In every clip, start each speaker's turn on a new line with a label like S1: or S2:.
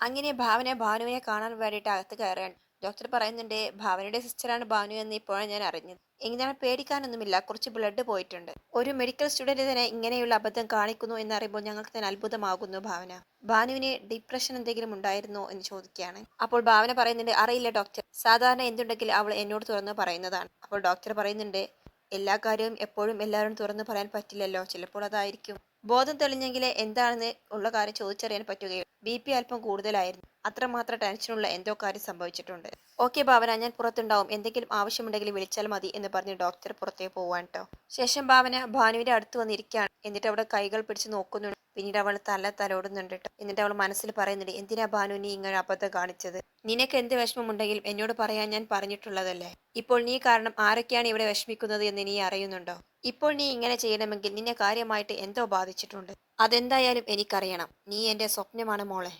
S1: അങ്ങനെ ഭാവന ഭാനുവിനെ കാണാൻ വേണ്ടിയിട്ട് അകത്ത് കയറുകയാണ്. ഡോക്ടർ പറയുന്നുണ്ട് ഭാവനയുടെ സിസ്റ്ററാണ് ഭാനു എന്ന് ഇപ്പോഴാണ് ഞാൻ അറിഞ്ഞത്. എങ്ങനെയാണ് പേടിക്കാനൊന്നുമില്ല കുറച്ച് ബ്ലഡ് പോയിട്ടുണ്ട്. ഒരു മെഡിക്കൽ സ്റ്റുഡന്റ് തന്നെ ഇങ്ങനെയുള്ള അബദ്ധം കാണിക്കുന്നു എന്നറിയുമ്പോൾ ഞങ്ങൾക്ക് തന്നെ അത്ഭുതമാകുന്നു ഭാവന. ഭാനുവിന് ഡിപ്രഷൻ എന്തെങ്കിലും ഉണ്ടായിരുന്നോ എന്ന് ചോദിക്കുകയാണ്. അപ്പോൾ ഭാവന പറയുന്നുണ്ട് അറിയില്ല ഡോക്ടർ സാധാരണ എന്തുണ്ടെങ്കിൽ അവൾ എന്നോട് തുറന്ന് പറയുന്നതാണ്. അപ്പോൾ ഡോക്ടർ പറയുന്നുണ്ട് എല്ലാ കാര്യവും എപ്പോഴും എല്ലാവരും തുറന്നു പറയാൻ പറ്റില്ലല്ലോ. ചിലപ്പോൾ അതായിരിക്കും. ബോധം തെളിഞ്ഞെങ്കിലേ എന്താണെന്ന് ഉള്ള കാര്യം ചോദിച്ചറിയാൻ പറ്റുകയുള്ളൂ. ബി പി അല്പം കൂടുതലായിരുന്നു. അത്രമാത്രം ടെൻഷനുള്ള എന്തോ കാര്യം സംഭവിച്ചിട്ടുണ്ട്. ഓക്കെ ഭാവന ഞാൻ പുറത്തുണ്ടാവും. എന്തെങ്കിലും ആവശ്യമുണ്ടെങ്കിൽ വിളിച്ചാൽ മതി എന്ന് പറഞ്ഞ് ഡോക്ടർ പുറത്തേക്ക് പോവാൻ കേട്ടോ ശേഷം ഭാവന ഭാനുവിന്റെ അടുത്ത് വന്നിരിക്കുകയാണ് എന്നിട്ട് അവിടെ കൈകൾ പിടിച്ച് നോക്കുന്നുണ്ട്. പിന്നീട് അവൾ തല തലോടുന്നുണ്ട് എന്നിട്ട് അവൾ മനസ്സിൽ പറയുന്നുണ്ട് എന്തിനാ ഭാനു നീ ഇങ്ങനെ അബദ്ധം കാണിച്ചത്? നിനക്ക് എന്ത് വിഷമമുണ്ടെങ്കിലും എന്നോട് പറയാൻ ഞാൻ പറഞ്ഞിട്ടുള്ളതല്ലേ? ഇപ്പോൾ നീ കാരണം ആരൊക്കെയാണ് ഇവിടെ വിഷമിക്കുന്നത് എന്ന് നീ അറിയുന്നുണ്ടോ? ഇപ്പോൾ നീ ഇങ്ങനെ ചെയ്യണമെങ്കിൽ നിന്നെ കാര്യമായിട്ട് എന്തോ ബാധിച്ചിട്ടുണ്ട്. അതെന്തായാലും എനിക്കറിയണം. നീ എന്റെ സ്വപ്നമാണ് മോളെ.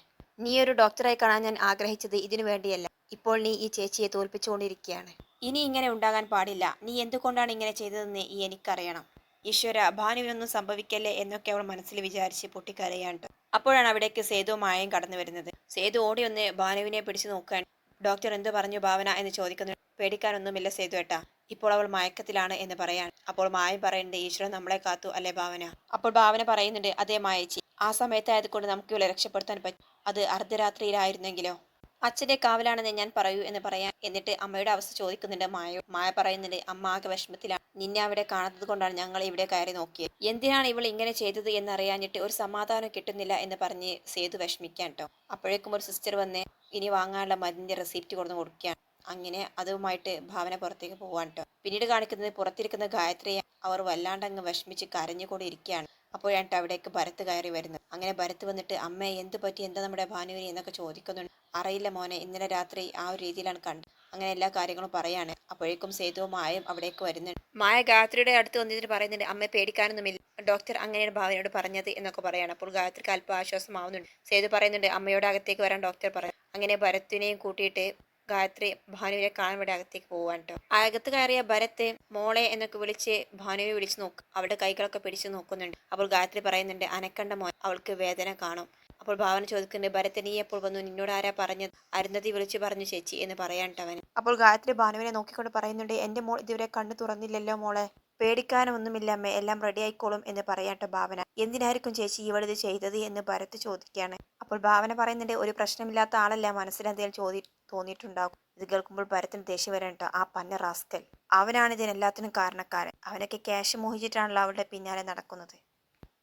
S1: നീ ഒരു ഡോക്ടറായി കാണാൻ ഞാൻ ആഗ്രഹിച്ചത് ഇതിനു വേണ്ടിയല്ല. ഇപ്പോൾ നീ ഈ ചേച്ചിയെ തോൽപ്പിച്ചുകൊണ്ടിരിക്കുകയാണ്. ഇനി ഇങ്ങനെ ഉണ്ടാകാൻ പാടില്ല. നീ എന്തുകൊണ്ടാണ് ഇങ്ങനെ ചെയ്തതെന്ന് എനിക്കറിയണം. ഈശ്വര ഭാനുവിനൊന്നും സംഭവിക്കല്ലേ എന്നൊക്കെ അവൾ മനസ്സിൽ വിചാരിച്ച് പൊട്ടിക്കരയാണ്ട്. അപ്പോഴാണ് അവിടേക്ക് സേതു മായം കടന്നു വരുന്നത്. സേതു ഓടി ഒന്ന് ഭാനുവിനെ പിടിച്ചു നോക്കാൻ ഡോക്ടർ എന്തു പറഞ്ഞു ഭാവന എന്ന് ചോദിക്കുന്നു. പേടിക്കാനൊന്നുമില്ല സേതു ഏട്ടാ. ഇപ്പോൾ അവൾ മയക്കത്തിലാണ് എന്ന് പറയാൻ അപ്പോൾ മായം പറയുന്നുണ്ട് ഈശ്വരൻ നമ്മളെ കാത്തു അല്ലേ ഭാവന? അപ്പോൾ ഭാവന പറയുന്നുണ്ട് അതേ മായച്ചി. ആ സമയത്തായതുകൊണ്ട് നമുക്ക് ഇവളെ രക്ഷപ്പെടുത്താൻ പറ്റും. അത് അർദ്ധരാത്രിയിലായിരുന്നെങ്കിലോ? അച്ഛന്റെ കാവലാണെന്ന് ഞാൻ പറയൂ എന്ന് പറയാൻ എന്നിട്ട് അമ്മയുടെ അവസ്ഥ ചോദിക്കുന്നുണ്ട് മായ. മായ പറയുന്നുണ്ട് അമ്മ ആകെ വിഷമത്തിലാണ്. നിന്നെ അവിടെ കാണാത്തത് കൊണ്ടാണ് ഞങ്ങൾ ഇവിടെ കയറി നോക്കിയത്. എന്തിനാണ് ഇവൾ ഇങ്ങനെ ചെയ്തത് എന്നറിയാഞ്ഞിട്ട് ഒരു സമാധാനം കിട്ടുന്നില്ല എന്ന് പറഞ്ഞ് സേതു വിഷമിക്കാൻ കേട്ടോ അപ്പോഴേക്കും ഒരു സിസ്റ്റർ വന്ന് ഇനി വാങ്ങാനുള്ള മരുന്നിന്റെ റെസിപ്റ്റ് കൊടുന്ന് കൊടുക്കുകയാണ് അങ്ങനെ അതുമായിട്ട് ഭാവന പുറത്തേക്ക് പോവാൻ കേട്ടോ പിന്നീട് കാണിക്കുന്നത് പുറത്തിരിക്കുന്ന ഗായത്രിയെ അവർ വല്ലാണ്ടങ്ങ് വിഷമിച്ച് കരഞ്ഞുകൊണ്ടിരിക്കുകയാണ് അപ്പോഴാണ് അവിടേക്ക് ഭരത്ത് കയറി വരുന്നത്. അങ്ങനെ ഭരത്ത് വന്നിട്ട് അമ്മ എന്ത് പറ്റി? എന്താ നമ്മുടെ ഭാനുവിനെ? എന്നൊക്കെ ചോദിക്കുന്നുണ്ട്. അറിയില്ല മോനെ ഇന്നലെ രാത്രി ആ ഒരു രീതിയിലാണ് കണ്ടത്. അങ്ങനെ എല്ലാ കാര്യങ്ങളും പറയാണ്. അപ്പോഴേക്കും സേതുവും മായയും അവിടേക്ക് വരുന്നുണ്ട്. മായ ഗായത്രിയുടെ അടുത്ത് വന്നിട്ട് പറയുന്നുണ്ട് അമ്മ പേടിക്കാനൊന്നുമില്ല. ഡോക്ടർ അങ്ങനെയാണ് ഭാവനയോട് പറഞ്ഞത് എന്നൊക്കെ പറയാണ്. അപ്പോൾ ഗായത്രിക്ക് അല്പം ആശ്വാസമാവുന്നുണ്ട്. സേതു പറയുന്നുണ്ട് അമ്മയോട് അകത്തേക്ക് വരാൻ ഡോക്ടർ പറയാം അങ്ങനെ ഭരത്തിനെയും കൂട്ടിയിട്ട് ഗായത്രി ഭാനുവിനെ കാണാൻ വേണ്ടി അകത്തേക്ക് പോവാൻ കേട്ടോ അകത്ത് കയറിയ ഭരത്ത് മോളെ എന്നൊക്കെ വിളിച്ച് ഭാനുവിനെ വിളിച്ച് നോക്കും. അവളുടെ കൈകളൊക്കെ പിടിച്ച് നോക്കുന്നുണ്ട്. അപ്പോൾ ഗായത്രി പറയുന്നുണ്ട് അനക്കണ്ട മോൻ അവൾക്ക് വേദന കാണും. അപ്പോൾ ഭാവന ചോദിക്കുന്നുണ്ട് ഭരത് നീ എപ്പോൾ വന്നു? നിന്നോട് ആരാ പറഞ്ഞത്? അരുന്ധതി വിളിച്ചു പറഞ്ഞു ചേച്ചി എന്ന് പറയാണ്ടവന് അപ്പോൾ ഗായത്രി ഭാനുവിനെ നോക്കിക്കൊണ്ട് പറയുന്നുണ്ട് എന്റെ മോൾ ഇതുവരെ കണ്ണു തുറന്നില്ലല്ലോ മോളെ. പേടിക്കാനൊന്നുമില്ല അമ്മേ. എല്ലാം റെഡി ആയിക്കോളും എന്ന് പറയാട്ടോ ഭാവന. എന്തിനായിരിക്കും ചേച്ചി ഇവളിത് ചെയ്തത്? എന്ന് ഭരത്ത് ചോദിക്കുകയാണ് അപ്പോൾ ഭാവന പറയുന്നുണ്ട് ഒരു പ്രശ്നമില്ലാത്ത ആളല്ല. മനസ്സിലെന്തേലും ചോദി തോന്നിയിട്ടുണ്ടാകും. ഇത് കേൾക്കുമ്പോൾ ഭരത്തിന് ദേഷ്യം വരണ്ട ആ പന്ന റാസ്കൽ. അവനാണ് ഇതിനെല്ലാത്തിനും കാരണക്കാരൻ. അവനൊക്കെ ക്യാഷ് മോഹിച്ചിട്ടാണല്ലോ അവളുടെ പിന്നാലെ നടക്കുന്നത്.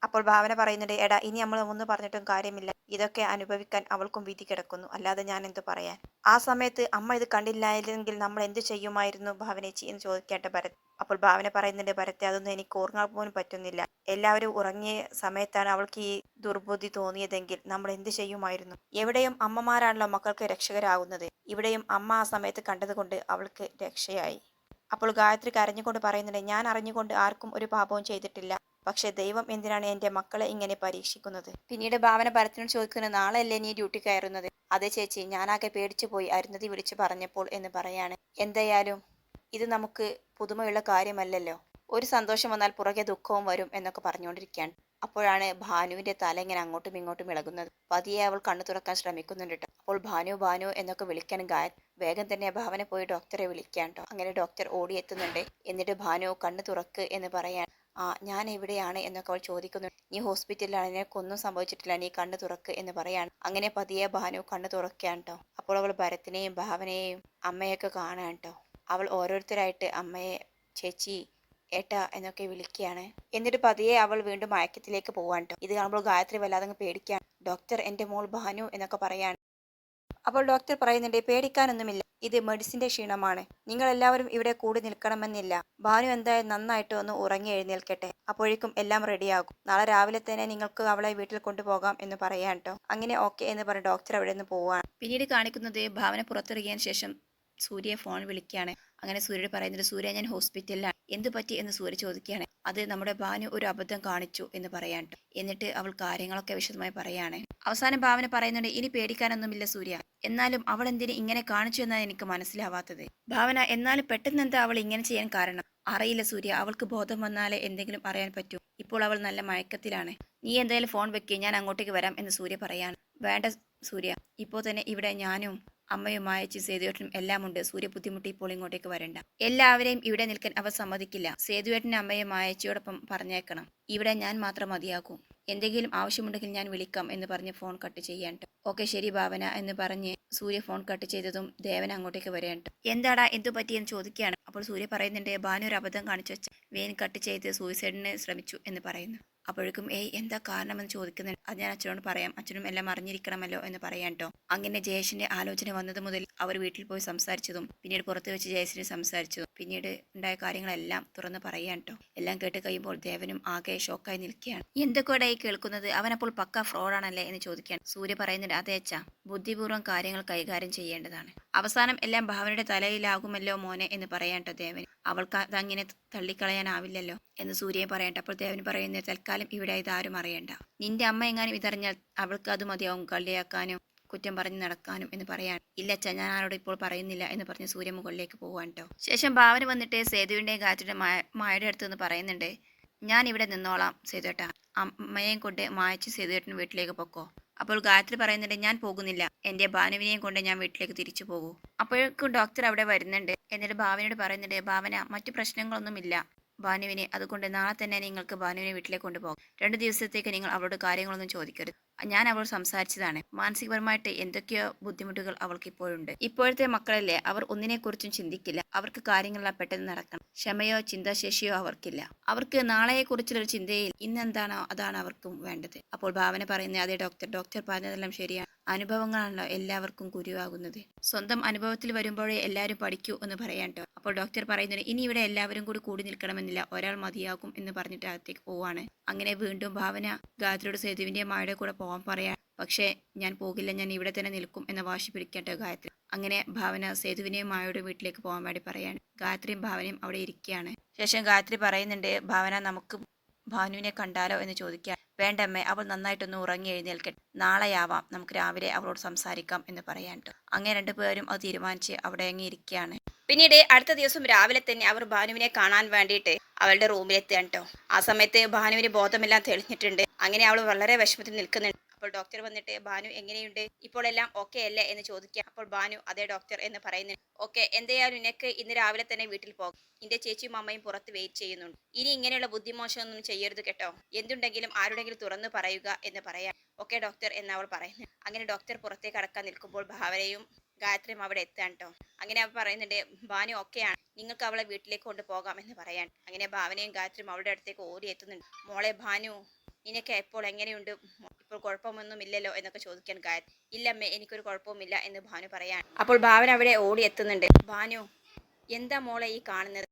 S1: അപ്പോൾ ഭാവന പറയുന്നുണ്ട് എടാ ഇനി നമ്മൾ ഒന്നും പറഞ്ഞിട്ടും കാര്യമില്ല. ഇതൊക്കെ അനുഭവിക്കാൻ അവൾക്കും വിധി കിടക്കുന്നു. അല്ലാതെ ഞാൻ എന്തു പറയാൻ? ആ സമയത്ത് അമ്മ ഇത് കണ്ടില്ലായിരുന്നെങ്കിൽ നമ്മൾ എന്ത് ചെയ്യുമായിരുന്നു ഭാവനേച്ചി എന്ന് ചോദിക്കേണ്ട ഭരത്. അപ്പോൾ ഭാവന പറയുന്നുണ്ട് ഭരത്തെ അതൊന്നും എനിക്ക് ഓർക്കാൻ പോലും പറ്റുന്നില്ല. എല്ലാവരും ഉറങ്ങിയ സമയത്താണ് അവൾക്ക് ഈ ദുർബുദ്ധി തോന്നിയതെങ്കിൽ നമ്മൾ എന്ത് ചെയ്യുമായിരുന്നു? എവിടെയും അമ്മമാരാണല്ലോ മക്കൾക്ക് രക്ഷകരാകുന്നത്. ഇവിടെയും അമ്മ ആ സമയത്ത് കണ്ടതുകൊണ്ട് അവൾക്ക് രക്ഷയായി. അപ്പോൾ ഗായത്രി കരഞ്ഞുകൊണ്ട് പറയുന്നുണ്ട് ഞാൻ അറിഞ്ഞുകൊണ്ട് ആർക്കും ഒരു പാപവും ചെയ്തിട്ടില്ല. പക്ഷെ ദൈവം എന്തിനാണ് എന്റെ മക്കളെ ഇങ്ങനെ പരീക്ഷിക്കുന്നത്? പിന്നീട് ഭാവന ഭരത്തിനോട് ചോദിക്കുന്ന നാളെയല്ലേ നീ ഡ്യൂട്ടി കയറുന്നത്? അതെ ചേച്ചി ഞാനാകെ പേടിച്ചു പോയി അരുന്നതി വിളിച്ചു പറഞ്ഞപ്പോൾ എന്ന് പറയാണ്. എന്തായാലും ഇത് നമുക്ക് പുതുമയുള്ള കാര്യമല്ലല്ലോ. ഒരു സന്തോഷം വന്നാൽ പുറകെ ദുഃഖവും വരും എന്നൊക്കെ പറഞ്ഞുകൊണ്ടിരിക്കുകയാണ്. അപ്പോഴാണ് ഭാനുവിന്റെ തല ഇങ്ങനെ അങ്ങോട്ടും ഇങ്ങോട്ടും ഇളകുന്നത്. പതിയെ അവൾ കണ്ണു തുറക്കാൻ ശ്രമിക്കുന്നുണ്ട് അപ്പോൾ ഭാനു ഭാനു എന്നൊക്കെ വിളിക്കാൻ ഗായ വേഗം തന്നെ ഭാവന പോയി ഡോക്ടറെ വിളിക്കാൻ അങ്ങനെ ഡോക്ടർ ഓടിയെത്തുന്നുണ്ട്. എന്നിട്ട് ഭാനു കണ്ണു തുറക്ക് എന്ന് പറയാൻ ഞാൻ എവിടെയാണ് എന്നൊക്കെ അവൾ ചോദിക്കുന്നു. നീ ഹോസ്പിറ്റലിലാണ് നിനക്കൊന്നും സംഭവിച്ചിട്ടില്ല. നീ കണ്ണു തുറക്ക് എന്ന് പറയാണ്. അങ്ങനെ പതിയെ ഭാനു കണ്ണു തുറക്കുകയാണ് കേട്ടോ അപ്പോൾ അവൾ ഭരത്തിനെയും ഭാവനയെയും അമ്മയൊക്കെ കാണാൻ കേട്ടോ അവൾ ഓരോരുത്തരായിട്ട് അമ്മയെ ചേച്ചി ഏട്ടാ എന്നൊക്കെ വിളിക്കുകയാണ്. എന്നിട്ട് പതിയെ അവൾ വീണ്ടും മയക്കത്തിലേക്ക് പോവാൻ കേട്ടോ ഇത് കാണുമ്പോൾ ഗായത്രി വല്ലാതെ പേടിക്കാൻ ഡോക്ടർ എന്റെ മോൾ ഭാനു എന്നൊക്കെ പറയാണ്. അപ്പോൾ ഡോക്ടർ പറയുന്നുണ്ട് പേടിക്കാനൊന്നുമില്ല. ഇത് മെഡിസിന്റെ ക്ഷീണമാണ്. നിങ്ങൾ എല്ലാവരും ഇവിടെ കൂടി നിൽക്കണമെന്നില്ല. ഭാനു എന്തായാലും നന്നായിട്ട് ഒന്ന് ഉറങ്ങി എഴുന്നേൽക്കട്ടെ. അപ്പോഴേക്കും എല്ലാം റെഡിയാകും. നാളെ രാവിലെ തന്നെ നിങ്ങൾക്ക് അവളെ വീട്ടിൽ കൊണ്ടുപോകാം എന്ന് പറയാൻ കേട്ടോ. അങ്ങനെ ഓക്കെ എന്ന് പറഞ്ഞ് ഡോക്ടർ അവിടെ നിന്ന് പോവാണ്. പിന്നീട് കാണിക്കുന്നത് ഭാവന പുറത്തിറങ്ങിയതിന് ശേഷം സൂര്യയെ ഫോൺ വിളിക്കുകയാണ്. അങ്ങനെ സൂര്യയോട് പറയുന്നത് സൂര്യ ഞാൻ ഹോസ്പിറ്റലിലാണ്. എന്തു പറ്റി? എന്ന് സൂര്യ ചോദിക്കുകയാണ്. അത് നമ്മുടെ ഭാനു ഒരു അബദ്ധം കാണിച്ചു എന്ന് പറയാൻ എന്നിട്ട് അവൾ കാര്യങ്ങളൊക്കെ വിശദമായി പറയാണ്. അവസാനം ഭാവന പറയുന്നുണ്ട് ഇനി പേടിക്കാനൊന്നുമില്ല സൂര്യ. എന്നാലും അവൾ എന്തിന് ഇങ്ങനെ കാണിച്ചു എന്നാണ് എനിക്ക് മനസ്സിലാവാത്തത്. ഭാവന എന്നാലും പെട്ടെന്ന് എന്താ അവൾ ഇങ്ങനെ ചെയ്യാൻ കാരണം? അറിയില്ല സൂര്യ അവൾക്ക് ബോധം വന്നാലേ എന്തെങ്കിലും അറിയാൻ പറ്റൂ. ഇപ്പോൾ അവൾ നല്ല മയക്കത്തിലാണ്. നീ എന്തായാലും ഫോൺ വെക്കുക ഞാൻ അങ്ങോട്ടേക്ക് വരാം എന്ന് സൂര്യ പറയാണ്. വേണ്ട
S2: സൂര്യ ഇപ്പോൾ തന്നെ ഇവിടെ ഞാനും അമ്മയും മായച്ചും സേതുവേട്ടനും എല്ലാം ഉണ്ട്. സൂര്യ ബുദ്ധിമുട്ടി ഇപ്പോൾ ഇങ്ങോട്ടേക്ക് വരണ്ട. എല്ലാവരെയും ഇവിടെ നിൽക്കാൻ അവർ സമ്മതിക്കില്ല. സേതുവേട്ടനും അമ്മയും മായച്ചിയോടൊപ്പം പറഞ്ഞേക്കണം. ഇവിടെ ഞാൻ മാത്രം മതിയാകൂ എന്തെങ്കിലും ആവശ്യമുണ്ടെങ്കിൽ ഞാൻ വിളിക്കാം എന്ന് പറഞ്ഞ് ഫോൺ കട്ട് ചെയ്യാണ്ട് ഓക്കെ ശരി ഭാവന എന്ന് പറഞ്ഞ് സൂര്യ ഫോൺ കട്ട് ചെയ്തതും ദേവൻ അങ്ങോട്ടേക്ക് വരേണ്ട എന്താടാ എന്തു പറ്റിയെന്ന് ചോദിക്കുകയാണ്. അപ്പോൾ സൂര്യ പറയുന്നുണ്ട് ഭാനു ഒരു അബദ്ധം കാണിച്ചു വെച്ച് വേൻ കട്ട് ചെയ്ത് സൂയിസൈഡിന് ശ്രമിച്ചു എന്ന് പറയുന്നു. അപ്പോഴേക്കും ഏയ് എന്താ കാരണമെന്ന് ചോദിക്കുന്നുണ്ട്. അത് ഞാൻ അച്ഛനോട് പറയാം. അച്ഛനും എല്ലാം അറിഞ്ഞിരിക്കണമല്ലോ എന്ന് പറയാൻ കേട്ടോ അങ്ങനെ ജയേഷിന്റെ ആലോചന വന്നത് മുതൽ അവർ വീട്ടിൽ പോയി സംസാരിച്ചതും പിന്നീട് പുറത്ത് വെച്ച് ജയസിനെ സംസാരിച്ചതും പിന്നീട് ഉണ്ടായ കാര്യങ്ങളെല്ലാം തുറന്ന് പറയാൻ കേട്ടോ എല്ലാം കേട്ട് കഴിയുമ്പോൾ ദേവനും ആകെ ഷോക്കായി നിൽക്കുകയാണ്. എന്തൊക്കെയായി കേൾക്കുന്നത്? അവനപ്പോൾ പക്ക ഫ്രോഡാണല്ലേ? എന്ന് ചോദിക്കാൻ സൂര്യ പറയുന്നുണ്ട് അതെ അച്ഛാ ബുദ്ധിപൂർവം കാര്യങ്ങൾ കൈകാര്യം ചെയ്യേണ്ടതാണ്. അവസാനം എല്ലാം ഭാവനയുടെ തലയിലാകുമല്ലോ മോനെ എന്ന് പറയാൻ കേട്ടോ ദേവൻ അവൾക്ക് അതങ്ങനെ തള്ളിക്കളയാനാവില്ലല്ലോ എന്ന് സൂര്യയെ പറയട്ടെ. അപ്പോൾ ദേവൻ പറയുന്നത് തൽക്കാലം ഇവിടെ ഇതാരും അറിയണ്ട. നിന്റെ അമ്മ എങ്ങാനും ഇതറിഞ്ഞാൽ അവൾക്ക് അത് മതിയാവും. കളിയാക്കാനും കുറ്റം പറഞ്ഞ് നടക്കാനും എന്ന് പറയാൻ. ഇല്ല അച്ഛാ ഞാൻ ആരോട് ഇപ്പോൾ പറയുന്നില്ല എന്ന് പറഞ്ഞ് സൂര്യ മുകളിലേക്ക് പോവാൻ കേട്ടോ ശേഷം ഭാവന വന്നിട്ട് സേതുവിന്റെയും ഗായത്രിയുടെ മായയുടെ അടുത്ത് നിന്ന് പറയുന്നുണ്ട് ഞാൻ ഇവിടെ നിന്നോളാം സേതുവേട്ട. അമ്മയെയും കൊണ്ട് മായച്ച് സേതുവേട്ടൻ വീട്ടിലേക്ക് പൊക്കോ. അപ്പോൾ ഗായത്രി പറയുന്നുണ്ട് ഞാൻ പോകുന്നില്ല. എന്റെ ഭാനുവിനെയും കൊണ്ട് ഞാൻ വീട്ടിലേക്ക് തിരിച്ചു പോകൂ. അപ്പോഴേക്കും ഡോക്ടർ അവിടെ വരുന്നുണ്ട്. എന്നിട്ട് ഭാവനയോട് പറയുന്നുണ്ട് ഭാവന മറ്റു പ്രശ്നങ്ങളൊന്നുമില്ല. ഭാനുവിനെ അതുകൊണ്ട് നാളെ തന്നെ നിങ്ങൾക്ക് ഭാനുവിനെ വീട്ടിലേക്ക് കൊണ്ടുപോകും. രണ്ട് ദിവസത്തേക്ക് നിങ്ങൾ അവളോട് കാര്യങ്ങളൊന്നും ചോദിക്കരുത്. ഞാൻ അവളോട് സംസാരിച്ചതാണ്. മാനസികപരമായിട്ട് എന്തൊക്കെയോ ബുദ്ധിമുട്ടുകൾ അവൾക്ക് ഇപ്പോഴുണ്ട്. ഇപ്പോഴത്തെ മക്കളല്ലേ അവർ ഒന്നിനെക്കുറിച്ചും ചിന്തിക്കില്ല. അവർക്ക് കാര്യങ്ങളെല്ലാം പെട്ടെന്ന് നടക്കണം. ക്ഷമയോ ചിന്താശേഷിയോ അവർക്കില്ല. അവർക്ക് നാളെയെക്കുറിച്ചുള്ള ചിന്തയിൽ ഇന്നെന്താണോ അതാണ് അവർക്കും വേണ്ടത്. അപ്പോൾ ഭാവന പറയുന്നത് അതെ ഡോക്ടർ. ഡോക്ടർ പറഞ്ഞതെല്ലാം ശരിയാണ്. അനുഭവങ്ങളാണല്ലോ എല്ലാവർക്കും ഗുരുവാകുന്നത് സ്വന്തം അനുഭവത്തിൽ വരുമ്പോഴേ എല്ലാവരും പഠിക്കൂ എന്ന് പറയാൻ കേട്ടോ അപ്പോൾ ഡോക്ടർ പറയുന്നത് ഇനി ഇവിടെ എല്ലാവരും കൂടി കൂടി നിൽക്കണമെന്നില്ല. ഒരാൾ മതിയാകും എന്ന് പറഞ്ഞിട്ട് അകത്തേക്ക് പോവാണ്. അങ്ങനെ വീണ്ടും ഭാവന ഗായത്രിയുടെ സേതുവിന്റെ മായുടെ കൂടെ പോകാൻ പറയാ പക്ഷേ ഞാൻ പോകില്ല. ഞാൻ ഇവിടെ തന്നെ നിൽക്കും എന്ന വാശി പിടിക്കട്ടോ ഗായത്രി. അങ്ങനെ ഭാവന സേതുവിനെയും മായയുടെ വീട്ടിലേക്ക് പോകാൻ വേണ്ടി പറയാണ്. ഗായത്രിയും ഭാവനയും അവിടെ ഇരിക്കുകയാണ് ശേഷം ഗായത്രി പറയുന്നുണ്ട് ഭാവന നമുക്ക് ഭാനുവിനെ കണ്ടാലോ? എന്ന് ചോദിക്കാൻ വേണ്ടമ്മേ അവൾ നന്നായിട്ടൊന്ന് ഉറങ്ങി എഴുന്നേൽക്കട്ടെ. നാളെയാവാം നമുക്ക് രാവിലെ അവളോട് സംസാരിക്കാം എന്ന് പറയാൻ അങ്ങനെ രണ്ടുപേരും അത് തീരുമാനിച്ച് അവിടെ അങ്ങിയിരിക്കുകയാണ്
S1: പിന്നീട് അടുത്ത ദിവസം രാവിലെ തന്നെ അവർ ഭാനുവിനെ കാണാൻ വേണ്ടിയിട്ട് അവളുടെ റൂമിലെത്തുകയാണ് കേട്ടോ ആ സമയത്ത് ഭാനുവിന് ബോധമെല്ലാം തെളിഞ്ഞിട്ടുണ്ട്. അങ്ങനെ അവൾ വളരെ വിഷമത്തിൽ നിൽക്കുന്നുണ്ട്. അപ്പോൾ ഡോക്ടർ വന്നിട്ട് ബാനു എങ്ങനെയുണ്ട്? ഇപ്പോൾ എല്ലാം ഓക്കെ അല്ലേ? എന്ന് ചോദിക്കുക അപ്പോൾ ബാനു അതേ ഡോക്ടർ എന്ന് പറയുന്നു. ഓക്കെ എന്തായാലും നിനക്ക് ഇന്ന് രാവിലെ തന്നെ വീട്ടിൽ പോകും. നിന്റെ ചേച്ചിയും അമ്മയും പുറത്ത് വെയിറ്റ് ചെയ്യുന്നുണ്ട്. ഇനി ഇങ്ങനെയുള്ള ബുദ്ധിമോശമൊന്നും ചെയ്യരുത് കേട്ടോ. എന്തുണ്ടെങ്കിലും ആരുടെങ്കിലും തുറന്നു പറയുക എന്ന് പറയാം. ഓക്കെ ഡോക്ടർ എന്ന് അവൾ പറയുന്നു. അങ്ങനെ ഡോക്ടർ പുറത്തേക്ക് കടക്കാൻ നിൽക്കുമ്പോൾ ഭാവനയും ഗായത്രിയും അവിടെ എത്താൻ കേട്ടോ. അങ്ങനെ അവൾ പറയുന്നുണ്ട് ഭാനു ഒക്കെയാണ് നിങ്ങൾക്ക് അവളെ വീട്ടിലേക്ക് കൊണ്ടുപോകാം എന്ന് പറയാൻ. അങ്ങനെ ഭാവനയും ഗായത്രിയും അവളുടെ അടുത്തേക്ക് ഓടി എത്തുന്നുണ്ട്. മോളെ ഭാനു നിനക്ക് ഇപ്പോൾ എങ്ങനെയുണ്ട്? ഇപ്പോൾ കുഴപ്പമൊന്നുമില്ലല്ലോ എന്നൊക്കെ ചോദിക്കാൻ ഗായത്രി ഇല്ലമ്മേ എനിക്കൊരു കുഴപ്പവുമില്ല എന്ന് ഭാനു പറയാൻ അപ്പോൾ ഭാവൻ അവിടെ ഓടി എത്തുന്നുണ്ട്. ഭാനു എന്താ മോളെ ഈ കാണുന്നത്?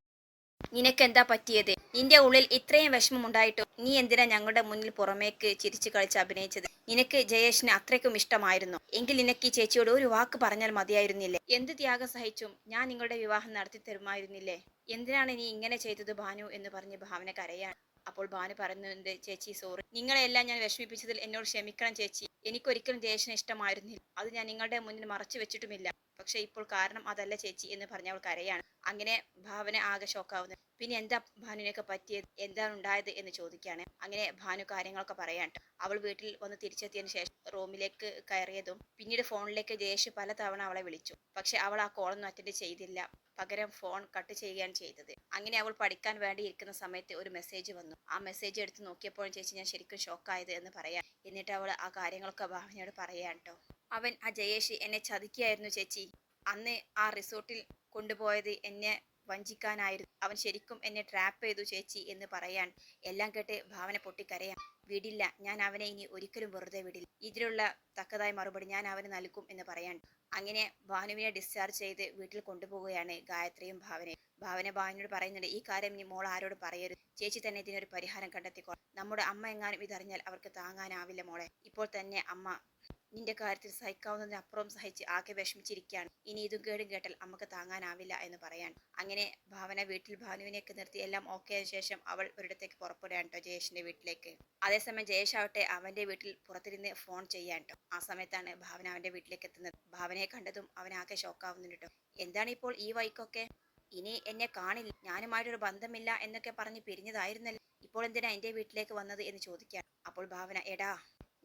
S1: നിനക്ക് എന്താ പറ്റിയത്? നിന്റെ ഉള്ളിൽ ഇത്രയും വിഷമം ഉണ്ടായിട്ടും നീ എന്തിനാ ഞങ്ങളുടെ മുന്നിൽ പുറമേക്ക് ചിരിച്ചു കളിച്ച് അഭിനയിച്ചത്? നിനക്ക് ജയേഷിന് അത്രയ്ക്കും ഇഷ്ടമായിരുന്നു. എങ്കിൽ നിനക്ക് ഈ ചേച്ചിയോട് ഒരു വാക്ക് പറഞ്ഞാൽ മതിയായിരുന്നില്ലേ? എന്ത് ത്യാഗം സഹിച്ചും ഞാൻ നിങ്ങളുടെ വിവാഹം നടത്തി തരുമായിരുന്നില്ലേ? എന്തിനാണ് നീ ഇങ്ങനെ ചെയ്തത് ഭാനു? എന്ന് പറഞ്ഞ് ഭാവന കരയാൻ അപ്പോൾ ഭാനു പറയുന്നുണ്ട് ചേച്ചി സോറി നിങ്ങളെല്ലാം ഞാൻ വിഷമിപ്പിച്ചതിൽ എന്നോട് ക്ഷമിക്കണം ചേച്ചി. എനിക്കൊരിക്കലും ദേശന് ഇഷ്ടമായിരുന്നില്ല. അത് ഞാൻ നിങ്ങളുടെ മുന്നിൽ മറച്ചു വെച്ചിട്ടുമില്ല. പക്ഷെ ഇപ്പോൾ കാരണം അതല്ല ചേച്ചി എന്ന് പറഞ്ഞ അവൾ കരയാണ്. അങ്ങനെ ഭാവന ആകെ ഷോക്കാവുന്നു പിന്നെ എന്താ ഭാനുവിനൊക്കെ പറ്റിയത്? എന്താണ് ഉണ്ടായത് എന്ന് ചോദിക്കുകയാണ്. അങ്ങനെ ഭാനു കാര്യങ്ങളൊക്കെ പറയാൻ. അവൾ വീട്ടിൽ വന്ന് തിരിച്ചെത്തിയതിനു ശേഷം റൂമിലേക്ക് കയറിയതും പിന്നീട് ഫോണിലേക്ക് ജയേഷ് പലതവണ അവളെ വിളിച്ചു. പക്ഷെ അവൾ ആ കോളൊന്നും അറ്റൻഡ് ചെയ്തില്ല. പകരം ഫോൺ കട്ട് ചെയ്യുകയാണ് ചെയ്തത്. അങ്ങനെ അവൾ പഠിക്കാൻ വേണ്ടി ഇരിക്കുന്ന സമയത്ത് ഒരു മെസ്സേജ് വന്നു. ആ മെസ്സേജ് എടുത്ത് നോക്കിയപ്പോൾ ചേച്ചി ഞാൻ ശരിക്കും ഷോക്കായത് എന്ന് പറയാം. എന്നിട്ട് അവൾ ആ കാര്യങ്ങളൊക്കെ ഭാവനയോട് പറയാൻ കേട്ടോ അവൻ ആ ജയേഷ് എന്നെ ചതിക്കുകയായിരുന്നു ചേച്ചി. അന്ന് ആ റിസോർട്ടിൽ കൊണ്ടുപോയത് എന്നെ വഞ്ചിക്കാനായിരുന്നു. അവൻ ശരിക്കും എന്നെ ട്രാപ്പ് ചെയ്തു ചേച്ചി എന്ന് പറയാൻ എല്ലാം കേട്ട് ഭാവന പൊട്ടിക്കരയാം വിടില്ല ഞാൻ അവനെ ഇനി ഒരിക്കലും വെറുതെ വിടില്ല. ഇതിലുള്ള തക്കതായ മറുപടി ഞാൻ അവന് നൽകും എന്ന് പറയാൻ. അങ്ങനെ ഭാനുവിനെ ഡിസ്ചാർജ് ചെയ്ത് വീട്ടിൽ കൊണ്ടുപോവുകയാണ് ഗായത്രിയും ഭാവനയും. ഭാവന ഭാവനയോട് പറയുന്നുണ്ട് ഈ കാര്യം ഇനി മോൾ ആരോട് പറയരുത്. ചേച്ചി തന്നെ ഇതിനൊരു പരിഹാരം കണ്ടെത്തിക്കോ നമ്മുടെ അമ്മ എങ്ങാനും ഇതറിഞ്ഞാൽ അവർക്ക് താങ്ങാനാവില്ല മോളെ. ഇപ്പോൾ തന്നെ അമ്മ നിന്റെ കാര്യത്തിൽ സഹിക്കാവുന്നതിനപ്പുറം സഹിച്ച് ആകെ വിഷമിച്ചിരിക്കുകയാണ്. ഇനി ഇതും കേടും കേട്ടാൽ അമ്മയ്ക്ക് താങ്ങാനാവില്ല എന്ന് പറയാൻ. അങ്ങനെ ഭാവന വീട്ടിൽ ഭാനുവിനെയൊക്കെ നിർത്തി എല്ലാം ഓക്കെ ആയ ശേഷം അവൾ ഒരിടത്തേക്ക് പുറപ്പെടുകയാണ് കേട്ടോ ജയേഷിന്റെ വീട്ടിലേക്ക്. അതേസമയം ജയേഷ് ആവട്ടെ അവന്റെ വീട്ടിൽ പുറത്തിരുന്ന് ഫോൺ ചെയ്യാൻ കേട്ടോ ആ സമയത്താണ് ഭാവന അവന്റെ വീട്ടിലേക്ക് എത്തുന്നത്. ഭാവനയെ കണ്ടതും അവനാകെ ഷോക്കാവുന്നുണ്ട് കേട്ടോ എന്താണ് ഇപ്പോൾ ഈ വൈക്കൊക്കെ ഇനി എന്നെ കാണില്ല. ഞാനുമായിട്ടൊരു ബന്ധമില്ല എന്നൊക്കെ പറഞ്ഞ് പിരിഞ്ഞതായിരുന്നല്ലോ? ഇപ്പോൾ എന്തിനാ എന്റെ വീട്ടിലേക്ക് വന്നത് എന്ന് ചോദിക്കാൻ അപ്പോൾ ഭാവന എടാ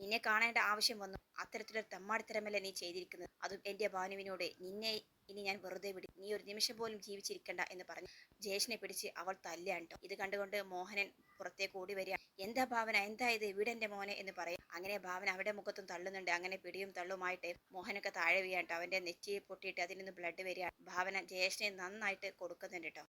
S2: നിന്നെ കാണേണ്ട ആവശ്യം വന്നു. അത്തരത്തിലൊരു തമ്മാടിത്തരമല്ല നീ ചെയ്തിരിക്കുന്നത്? അതും എന്റെ ഭാനുവിനോട് നിന്നെ ഇനി ഞാൻ വെറുതെ വിടി നീ ഒരു നിമിഷം പോലും ജീവിച്ചിരിക്കണ്ട എന്ന് പറഞ്ഞു. ജയേഷിനെ പിടിച്ച് അവൾ തല്ലാണ്ടോ ഇത് കണ്ടുകൊണ്ട് മോഹനൻ പുറത്തേക്ക് ഓടി വരിക. എന്താ ഭാവന? എന്താ ഇത്? വീടെന്റെ മോനെ എന്ന് പറയും. അങ്ങനെ ഭാവന അവിടെ മുഖത്തും തള്ളുന്നുണ്ട്. അങ്ങനെ പിടിയും തള്ളുമായിട്ട് മോഹനൊക്കെ താഴെ വീഴാട്ടോ അവന്റെ നെറ്റിയെ പൊട്ടിയിട്ട് അതിൽ നിന്ന് ബ്ലഡ് വരിക ഭാവന ജയേഷിനെ നന്നായിട്ട് കൊടുക്കുന്നുണ്ട് കേട്ടോ.